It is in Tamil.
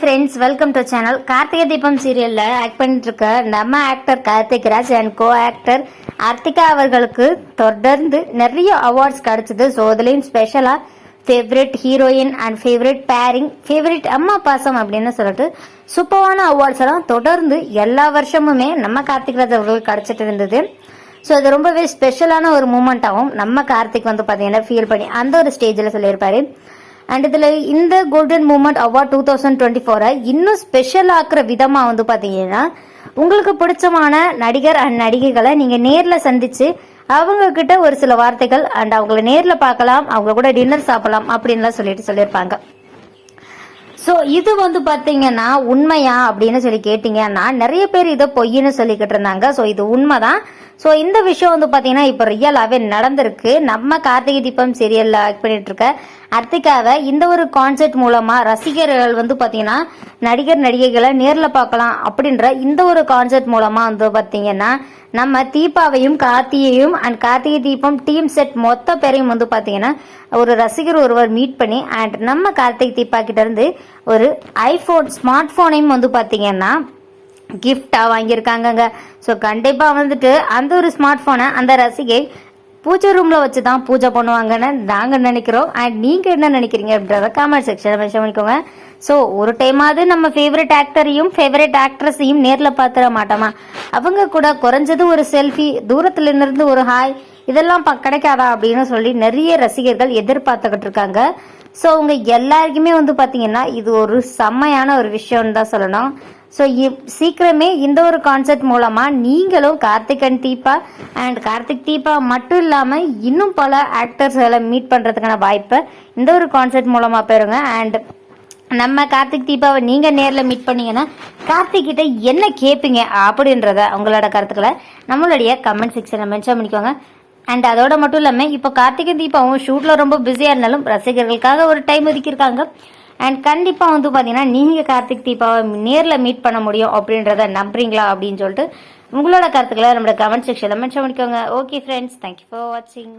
Friends welcome to channel Karthigai Deepam சீரியலில் ஆக்ட் பண்ணிட்டுருக்க நம்ம actor Karthik Raj and co actor Arthika அவர்களுக்கு தொடர்ந்து நிறைய அவார்ட்ஸ் கிடச்சிது. ஸோ அதுலேயும் ஸ்பெஷலாக favourite heroine and favourite pairing favourite அம்மா பாசம் அப்படின்னு சொல்லிட்டு சூப்பரான அவார்ட்ஸ் எல்லாம் தொடர்ந்து எல்லா வருஷமுமே நம்ம கார்த்திக் ராஜ் அவர்களுக்கு கிடச்சிட்டு இருந்தது. ஸோ அது ரொம்பவே ஸ்பெஷலான ஒரு மூமெண்ட்டாகவும் நம்ம கார்த்திக் வந்து பார்த்தீங்கன்னா ஃபீல் பண்ணி அந்த ஒரு ஸ்டேஜில் சொல்லியிருப்பாரு. அண்ட் இதில் இந்த golden moment award two thousand twenty ஃபோரை இன்னும் ஸ்பெஷல் ஆக்குற விதமாக வந்து பார்த்தீங்கன்னா உங்களுக்கு பிடிச்சமான நடிகர் அண்ட் நடிகைகளை நீங்கள் நேரில் சந்திச்சு அவங்க கிட்ட ஒரு சில வார்த்தைகள் அண்ட் அவங்கள நேரில் பார்க்கலாம் அவங்க கூட டின்னர் சாப்பிடலாம் அப்படின்லாம் சொல்லிட்டு சொல்லியிருப்பாங்க. ஸோ இது வந்து பார்த்தீங்கன்னா உண்மையா அப்படின்னு சொல்லி கேட்டிங்கன்னா நிறைய பேர் இதை பொய்ன்னு சொல்லிக்கிட்டு இருந்தாங்க. ஸோ இது உண்மைதான். ஸோ இந்த விஷயம் வந்து பார்த்தீங்கன்னா இப்போ ரியலாகவே நடந்திருக்கு. நம்ம கார்த்திகை தீபம் சீரியலில் ஆக்ட் பண்ணிட்டு இருக்க அர்த்திகாவை இந்த ஒரு கான்செர்ட் மூலமாக ரசிகர்கள் வந்து பார்த்தீங்கன்னா நடிகர் நடிகைகளை நேரில் பார்க்கலாம் அப்படின்ற இந்த ஒரு கான்செர்ட் மூலமாக வந்து பார்த்தீங்கன்னா நம்ம தீபாவையும் கார்த்தியையும் and Karthigai Deepam team set மொத்த பேரையும் வந்து பார்த்தீங்கன்னா ஒரு ரசிகர் ஒருவர் மீட் பண்ணி அண்ட் நம்ம கார்த்திக் தீபா இருந்து ஒரு ஐஃபோன் ஸ்மார்ட் ஃபோனையும் வந்து பார்த்தீங்கன்னா கிஃப்டாக வாங்கியிருக்காங்கங்க. ஸோ கண்டிப்பாக வந்துட்டு அந்த ஒரு ஸ்மார்ட் ஃபோனை அந்த ரசிகை பூஜை ரூமில் வச்சு தான் பூஜை பண்ணுவாங்கன்னு நாங்கள் நினைக்கிறோம். அண்ட் நீங்கள் என்ன நினைக்கிறீங்க அப்படின்றத காமெண்ட் செக்ஷனில் மென்ஷன் பண்ணிக்கோங்க. ஸோ ஒரு டைமாவது நம்ம ஃபேவரட் ஆக்டரையும் ஃபேவரட் ஆக்ட்ரஸையும் நேரில் பார்த்துட மாட்டோமா? அவங்க கூட குறைஞ்சது ஒரு செல்ஃபி தூரத்துல இருந்து ஒரு ஹாய் இதெல்லாம் ப- கிடைக்காதா அப்படின்னு சொல்லி நிறைய ரசிகர்கள் எதிர்பார்த்துக்கிட்டு இருக்காங்க. ஸோ அவங்க எல்லாருக்குமே வந்து பார்த்தீங்கன்னா இது ஒரு செம்மையான ஒரு விஷயம்னு தான் சொல்லணும். ஸோ சீக்கிரமே இந்த ஒரு கான்செப்ட் மூலமாக நீங்களும் கார்த்திக் அண்ட் தீபா அண்ட் கார்த்திக் தீபா மட்டும் இல்லாமல் இன்னும் பல ஆக்டர்ஸ்களை மீட் பண்ணுறதுக்கான வாய்ப்பை இந்த ஒரு கான்செப்ட் மூலமாக பெறுங்க. அண்ட் நம்ம கார்த்திக் தீபாவை நீங்கள் நேரில் மீட் பண்ணீங்கன்னா கார்த்திக் கிட்ட என்ன கேட்பீங்க அப்படின்றத உங்களோட கருத்துக்களை நம்மளுடைய கமெண்ட் செக்ஷனில் மென்ஷன் பண்ணிக்கோங்க. அண்ட் அதோட மட்டும் இல்லாமல் இப்போ கார்த்திகை தீபாவும் ஷூட்டில் ரொம்ப பிஸியாக இருந்தாலும் ரசிகர்களுக்காக ஒரு டைம் ஒதுக்கியிருக்காங்க. அண்ட் கண்டிப்பாக வந்து பார்த்தீங்கன்னா நீங்கள் கார்த்திக் தீபாவை நேரில் மீட் பண்ண முடியும் அப்படின்றத நம்புறீங்களா அப்படின்னு சொல்லிட்டு உங்களோட கருத்துக்களை நம்மளோட கமெண்ட் செக்ஷனில் மென்ஷன் பண்ணிக்கோங்க. ஓகே ஃப்ரெண்ட்ஸ் தேங்க்யூ ஃபார் வாட்சிங்